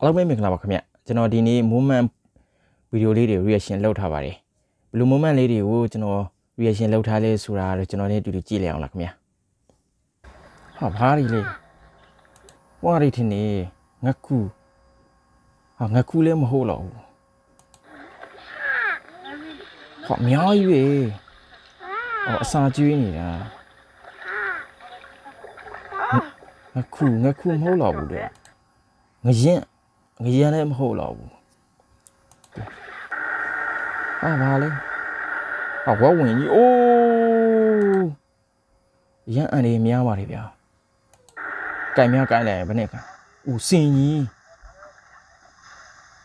အားလုံးပဲမင်္ဂလာပါခင်ဗျကျွန်တော်ဒီနေ့ moment ဗီဒီယိုလေးတွေ reaction လုပ်ထားပါတယ်ဘယ်လို moment လေးတွေကိုကျွန်တော် reaction လုပ်ထားလဲဆိုတာတော့ကျွန်တော်လည်းအတူတူကြည့်လိုက်အောင်လားခင်ဗျဟာဘာရီလေဝါရီထင်းနေငါကူဟာငါကူလည်းမဟုတ်တော့ဘူးဟာအများကြီးပဲအော်အစာကျွေးနေတာငါကူငါကူမဟုတ်တော့ဘူးတဲ့ငရင် ငရင်လည်းမဟုတ်တော့ဘူးဟာဘာလဲဟာဝဝင်ကြီးအိုးရန်အန်နေများပါတယ်ဗျာကြိုင်များကြိုင်လိုက်ဘယ်နဲ့ကဦးစင်ကြီး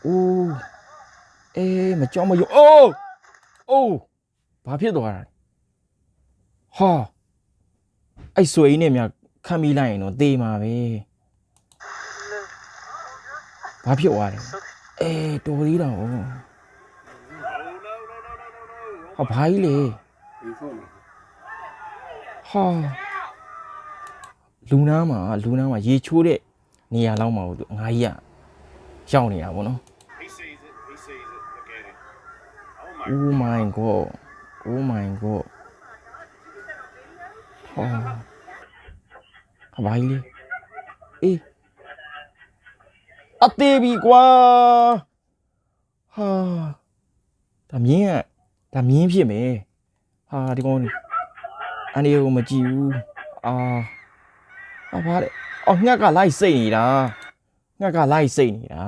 အိုးအေးမကြောက်မရွအိုးအိုးဘာဖြစ်သွားတာလဲဟာအဲ့ဆွေကြီးနဲ့များခံမိလိုက်ရင်တော့သေမှာပဲ ဘာဖြစ်သွားလဲအေးတော်သေးတော့ဟာဘာကြီးလဲဟာလူနာမှာလူနာမှာရေချိုးတဲ့နေရာလောက်မှာသူအငါကြီးကရောက်နေတာဗောနော် He sees it. He sees it. Look at him. Oh my Oh my god. Oh my god. ဟာဟာဘာကြီးလဲအေး အသေးပြီကွာဟာဒါမြင်းကဒါမြင်းဖြစ်မယ်ဟာဒီကောင်နေအန်ဒီကိုမကြည့်ဘူးအာဟာဘာလဲအော်ငှက်ကလိုက်စိတ်နေတာငှက်ကလိုက်စိတ်နေတာ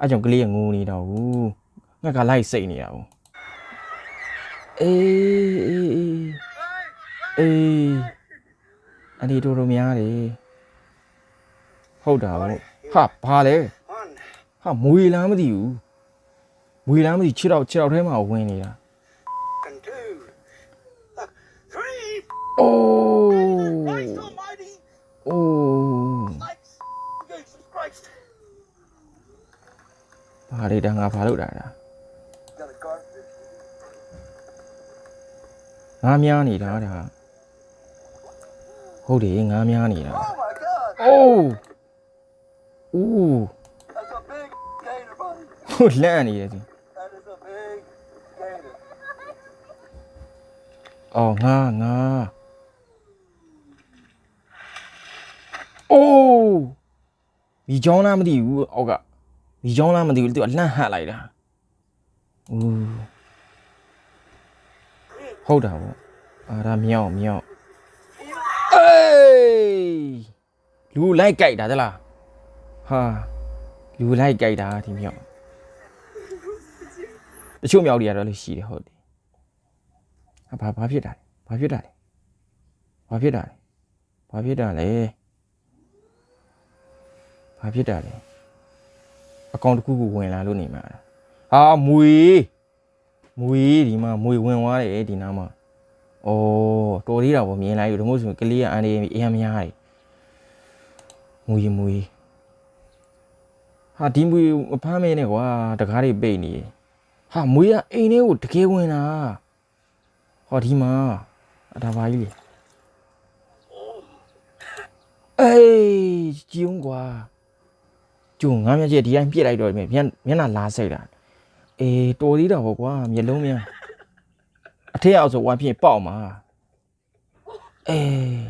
အဲကြောင့်ကလေးကငိုနေတော့ဘူးငှက်ကလိုက်စိတ်နေတာဘူးအေးအေးအေးအေးအန်ဒီတို့တို့များတယ်ဟုတ်တာဗော ဟာဘာလဲ One, ဟာမွေလားမသိဘူးမွေလားမသိခြေတော့ခြေတော့ထဲမှာဝင်နေတာ and two, uh, three. အို Christ း Almighty! အိုး Lights! Jesus Christ! ဘာလဲဒါငါဘာလုပ်တာလား Got a garbage. ငါများနေတာဒါဟုတ်တယ်ငါများနေတာ Oh my God! အိုး အိုး That's a big gator, buddy. ဟိုလန့်နေတယ်ဒီ That is a big gator. အော်ငါငါအိုးမိချောင်းလားမသိဘူးအောက်ကမိချောင်းလားမသိဘူးသူကလှန့်ဟတ်လိုက်တာဦးဟုတ်တာဗောအာဒါမြောက်မြောက်အေးလူလိုက်ကြိုက်တာသလား ဟာလူလိုက်ကြိုက်တာဒီမြောက်တချို့မြောက်တွေကတော့လည်းရှိတယ်ဟုတ်တယ်ဟာဘာဘာဖြစ်တာလဲဘာဖြစ်တာလဲဘာဖြစ်တာလဲဘာဖြစ်တာလဲဘာဖြစ်တာလဲအကောင့်တစ်ခုခုဝင်လာလို့နေမှာလားဟာမွေမွေဒီမှာမွေဝင်သွားတယ်ဒီနားမှာဩတော်သေးတာဗောမြင်လိုက်ရတော့မဟုတ်ဆိုရင်ကလေးကအန်ဒီအရင်များတယ်မွေမွေ ဟာဒီမွေမဖမ်းမဲနဲ့ကွာတကားတွေပိတ်နေတယ်ဟာမွေကအိမ်ထဲကိုတကယ်ဝင်လာဟောဒီမှာအဒါပါကြီးလေအေးကြည်ုံကွာကျုံငါမျက်ချက်ဒီတိုင်းပြစ်လိုက်တော့မျက်မျက်မျက်နှာလာစိတ်တာအေးတော်သေးတာပေါ့ကွာမျက်လုံးများအထက်အောက်ဆိုဝါဖြစ်ပေါက်မှာအေး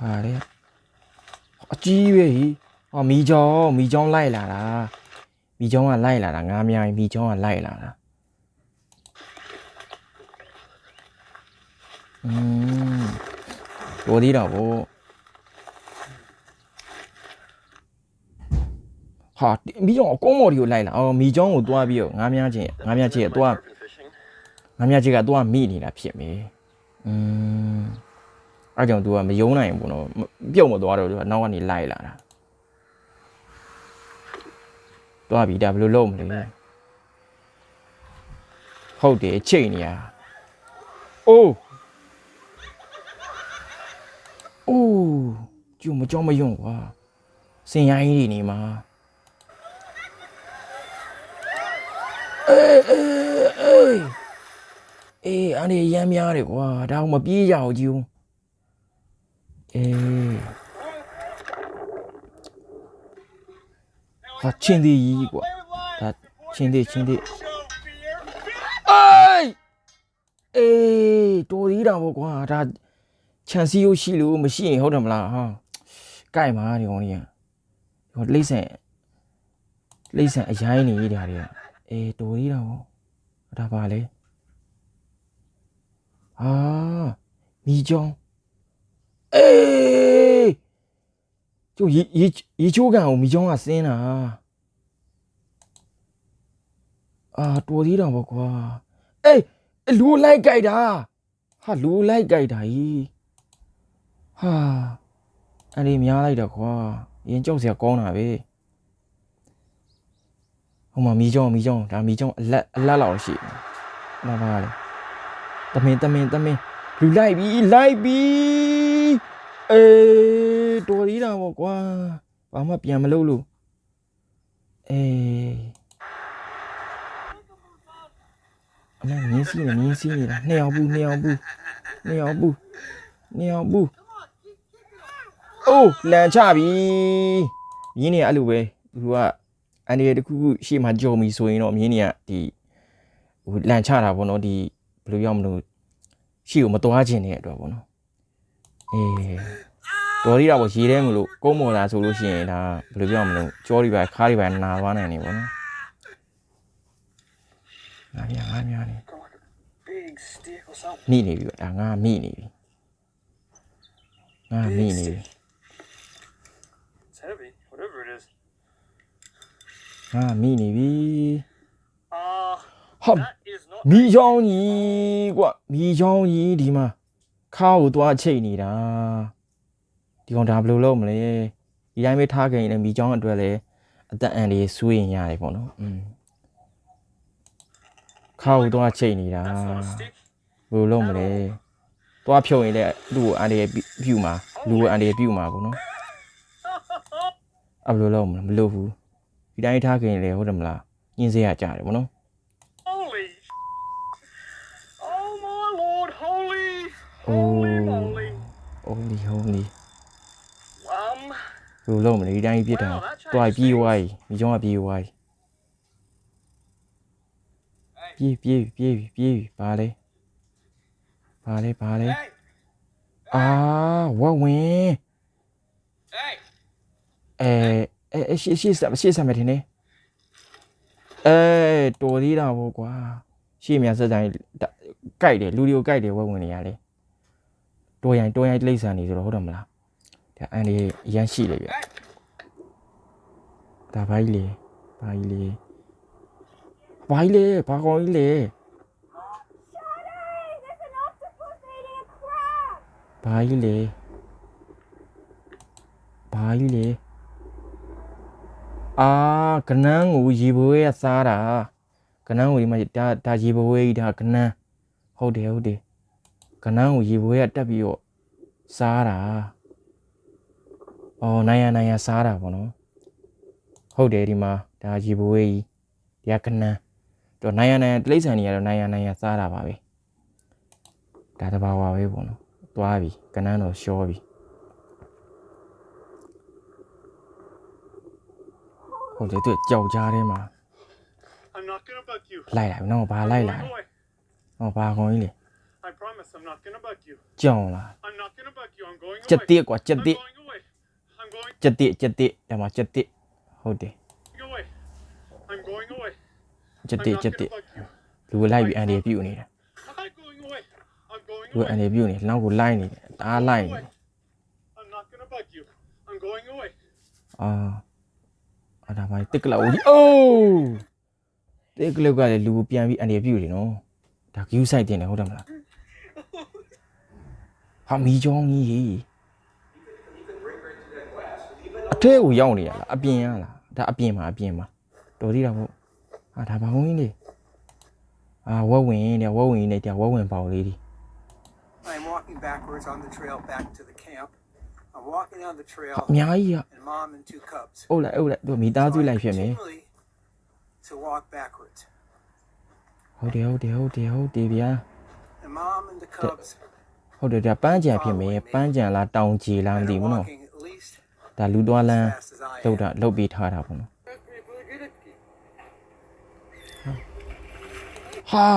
ပါလေအကြီးပဲဟိဟောမီချောင်းမီချောင်းလိုက်လာတာမီချောင်းကလိုက်လာတာငါများရင်မီချောင်းကလိုက်လာတာอืมတော်သေးတာဗောဟာမီချောင်းအကုန်းမော်ဒီကိုလိုက်လာအော်မီချောင်းကိုတွားပြီးတော့ငါများချင်းငါများချင်းကတွား fishing. ငါမြကြီးက तू ကမိနေတာဖြစ်မယ်။อืม အဲ့ကြောင့် तू ကမယုံနိုင်ဘူးနော်မပြုတ်မသွားတော့ तू ကနောက်ကနေလိုက်လာတာ။သွားပြီဒါဘယ်လိုလုပ်မလဲ။ဟုတ်တယ်ချိန်နေရ။အိုးအိုးကျုံမကြောက်မယုံကွာ။စင်ရိုင်းကြီးနေမှာ။အေးအေးအေးအေးအဲ့ဒီရမ်းများတယ်ကွာဒါအောင်မပြေးကြအောင်ကြီးဦး အေးဟာချင်းသေးကြီးကွာဒါချင်းသေးချင်းသေးအေးအေးတော်သေးတာပေါ့ကွာဒါခြံစည်းရိုးရှိလို့မရှိရင်ဟုတ်တယ်မလားဟာကြိုက်မှာဒီကောင်ကြီးကဟိုလိမ့်ဆန်လိမ့်ဆန်အရိုင်းနေကြတာတွေကအေးတော်သေးတာပေါ့ဒါပါလေဟာမိကြောင်း အေးကျိုးရေရေရေချိုးကန်ကိုမိကြောင်းကစင်းတာအာတော်သေးတာပေါ့ကွာအေးအေးလူလိုက်ကြိုက်တာဟာလူလိုက်ကြိုက်တာကြီးဟာအဲ့ဒီများလိုက်တော့ကွာရင်ကြောက်စရာကောင်းတာပဲဟိုမှာမိကြောင်းမိကြောင်းဒါမိကြောင်းအလက်အလက်လောက်ရှိတယ်လာပါလေတမင်တမင်တမင် လူလိုက်ပြီလိုက်ပြီအေးတော်သေးတာပေါ့ကွာဘာမှပြန်မလုပ်လို့အေးအမမြင်းစီးနေမြင်းစီးနေတာနှစ်ယောက်ဘူးနှစ်ယောက်ဘူးနှစ်ယောက်ဘူးနှစ်ယောက်ဘူးအိုးလန်ချပြီမြင်းနေအဲ့လိုပဲသူကအန်ဒီရတခုခုရှေ့မှာကြော်ပြီဆိုရင်တော့မြင်းနေကဒီဟိုလန်ချတာပေါ့နော်ဒီဘယ်လိုရောက်မလို့ ရှေ့ကိုမသွားခြင်းတဲ့အတွက်ပေါ့နော်အေးတော်ရည်တာပေါ့ရေထဲမလို့ကုန်းမော်တာဆိုလို့ရှိရင်ဒါဘယ်လိုပြောမလို့ကြောတွေပါခါးတွေပါနာသွားနိုင်နေပေါ့နော်ငါများငါများနေ Go like a big stick or something. မိနေပြီပေါ့ဒါငါမိနေပြီငါမိနေပြီ It's heavy, whatever it is. ငါမိနေပြီ Uh, ဟာ that is not. မိချောင်းကြီးကွမိချောင်းကြီးဒီမှာခါကိုသွားချိတ်နေတာဒီကောင်ဒါဘယ်လိုလုပ်မလဲဒီတိုင်းပဲထားခင်လည်းမိချောင်းအတွက်လည်းအသက်အန္တရာယ်ဆွေးရင်ရတယ်ပေါ့နော်อืมခါကိုသွားချိတ်နေတာ That's not a stick. ဘယ်လိုလုပ်မလဲသွားဖြုတ်ရင်လည်းသူ့ကိုအန္တရာယ်ပြုတ်မှာလူကိုအန္တရာယ်ပြုတ်မှာပေါ့နော်အဲ့ဘယ်လိုလုပ်မလဲမလုပ်ဘူးဒီတိုင်းထားခင်လည်းဟုတ်တယ်မလားညင်းစေးရကြတယ်ပေါ့နော် Holy. Oh my lord, holy. Oh. Holy moly. holy holy Um, ဘယ်လိုလုပ်မလဲဒီတိုင်းပြစ်တာ Wow, that changes တွားပြေး things. ဝိုင်းမိချောင်းကပြေးဝိုင်းပြေးပြေးပြေးပြေးပါလေပါလေပါလေ Hey! အာဝတ်ဝင် Hey! အဲအဲအဲရှေ့ရှေ့ဆက်ရှေ့ဆက်မယ်ထင်တယ်အဲတော်သေးတာပေါ့ကွာရှေ့မြန်ဆက်တိုင်းကြိုက်တယ်လူတွေကိုကြိုက်တယ်ဝတ်ဝင်နေရလေ တော်ရင်တော်ရင်တိရစ္ဆာန်နေဆိုတော့ဟုတ်တယ်မလားဒါအန်ဒီအရန်ရှိလေပြ Hey! ဒါဘာကြီးလေဘာကြီးလေဘာကြီးလေဘာကောင်ကြီးလေ Shawty, there's an octopus eating a crab. ဘာကြီးလေဘာကြီးလေအာကနန်းကိုရေဘွေးရစားတာကနန်းကိုဒီမှာဒါဒါရေဘွေးကြီးဒါကနန်းဟုတ်တယ်ဟုတ်တယ် ကနန်းကိုရေဘွေးရတက်ပြီးတော့စားတာအော်နိုင်ရနိုင်ရစားတာပေါ့နော်ဟုတ်တယ်ဒီမှာဒါရေဘွေးကြီးဒီကကနန်းတော့နိုင်ရနိုင်ရတိရစ္ဆာန်တွေကတော့နိုင်ရနိုင်ရစားတာပါပဲဒါတဘာဝပဲပေါ့နော်သွားပြီကနန်းတော့ရှောပြီဟုတ်တယ်သူကြောက်ကြားထဲမှာ I'm not gonna bug you. လိုက်လာပြီနော်ဘာလိုက်လာ I'm လဲ going away. ဟောဘာကောင်ကြီးလဲ I promise I'm not gonna bug you. ကြောင်လား I'm not gonna bug you. I'm going away. ကြက်တစ်ကွာကြက် I'm တစ် going away. I'm going ကြက်တစ်ကြက်တစ်ဒါမှကြက်တစ်ဟုတ်တယ် away. I'm going away. ကြက် I'm တစ် not ကြက်တစ် gonna bug you. လူကိုလိုက်ပြီးအန်ဒီပြုတ်နေတာ I'm not going away. I'm going လူကအန် away. ဒီပြုတ်နေနောက်ကိုလိုက်နေတယ်ဒါလိုက်နေ I'm not gonna bug you. I'm going away. အာအဲ့ဒါမှတစ်ကလောက်ကြီးအိုးတစ်ကလောက်ကလည်းလူကိုပြန်ပြီးအန်ဒီပြုတ်တယ်နော်ဒါကယူဆိုင်တင်တယ်ဟုတ်တယ်မလား ဟာမီချောင်းကြီးကြီးအထဲကိုရောက်နေရလားအပြင်ရလားဒါအပြင်မှာအပြင်မှာတော်သေးတာပေါ့ဟာဒါဘာကုန်းကြီးလေအာဝက်ဝင်တဲ့ဝက်ဝင်နေတဲ့ဝက်ဝင်ပေါလေးဒီ I'm walking backwards on the trail back to the camp. I'm walking down the trail အများကြီးอ่ะ and mom and two cubs. ဟုတ်လားဟုတ်လားသူမိသားစုလိုက်ဖြစ်မယ် continually to walk backwards. ဟုတ်တယ်ဟုတ်တယ်ဟုတ်တယ်ဟုတ်တယ်ဗျာ And mom and the cubs ဟုတ်တယ်ဒါပန်းကြံဖြစ်မယ်ပန်းကြံလားတောင်ကြီးလားမ And သိ I'm ဘူးနော် walking at least ဒါလူသွားလ as န်း fast as I လောက် am. တာလောက်ပြီးထားတာပေါ့နော်ဟာ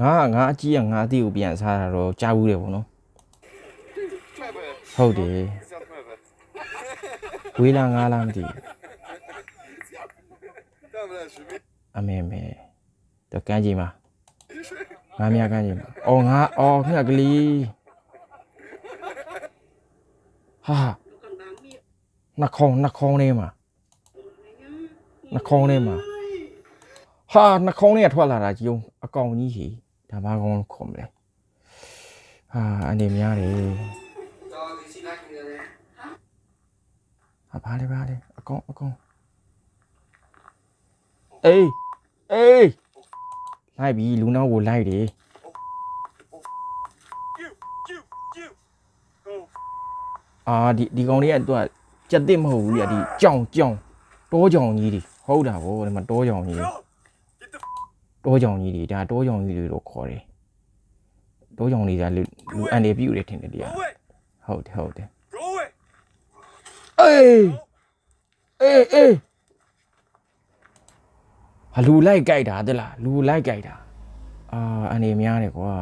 ငါငါအကြီးကငါအသေးကိုပြန်စားတာတော့ကြားဘူးတယ်ပေါ့နော်ဟုတ်တယ်ဝေးလားငါလားမသိဘူးအမေမေတော့ကန်းကြီးမှာ ငါမြကန်းကြီးမှာအော်ငါအော်မြကလေးဟာနှာခေါင်းနှာခေါင်းထဲမှာနှာခေါင်းထဲမှာဟာနှာခေါင်းထဲကထွက်လာတာကြည်အောင်အကောင်ကြီးကြီးဒါဘာကောင်လို့ခေါ်မလဲဟာအနေများတယ်ဟာဘာလဲဘာလဲအကောင်အကောင်အေးအေး လိုက်ပြီလူနောက်ကိုလိုက်တယ် You, you, you. Go. အာဒီဒီကောင်လေးကသူကကြက်တစ်မဟုတ်ဘူးလေဒီကြောင်ကြောင်တောကြောင်ကြီးတွေဟုတ်တာဗောဒီမှာတောကြောင်ကြီးတွေ No. Get the တောကြောင်ကြီးတွေဒါတောကြောင်ကြီးတွေလို့ခေါ်တယ်တောကြောင်တွေကလူလူအန်နေပြုတ်တယ်ထင်တယ်တရား go away. ဟုတ်တယ်ဟုတ်တယ် Go away. အေးအေးအေး ဟာလူလိုက်ကြိုက်တာတလားလူလိုက်ကြိုက်တာအာအနေများတယ်ကွာ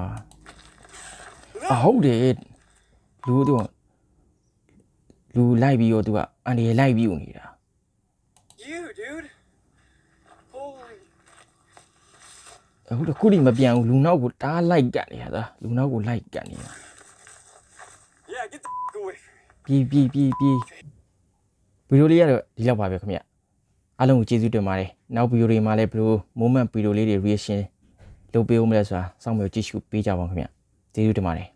အာဟုတ်တယ်လူတော့လူလိုက်ပြီးတော့သူကအန်နေလိုက်ပြီးဦးနေတာ You, dude. Holy. အခုတခုတည်းမပြန်ဘူးလူနောက်ကိုတားလိုက်ကတ်နေတာသာလူနောက်ကိုလိုက်ကတ်နေတာ Yeah, get the away. ပြီးပြီးပြီးပြီးဗီဒီယိုလေးကတော့ဒီလောက်ပါပဲခင်ဗျအားလုံးကိုကျေးဇူးတင်ပါတယ် နောက်ဗီဒီယိုတွေမှာလည်းဘယ်လို moment ဗီဒီယိုလေးတွေ reaction လုပ်ပေးဦးမလဲဆိုတာစောင့်မျှော်ကြည့်ရှုပေးကြပါဦးခင်ဗျကျေးဇူးတင်ပါတယ်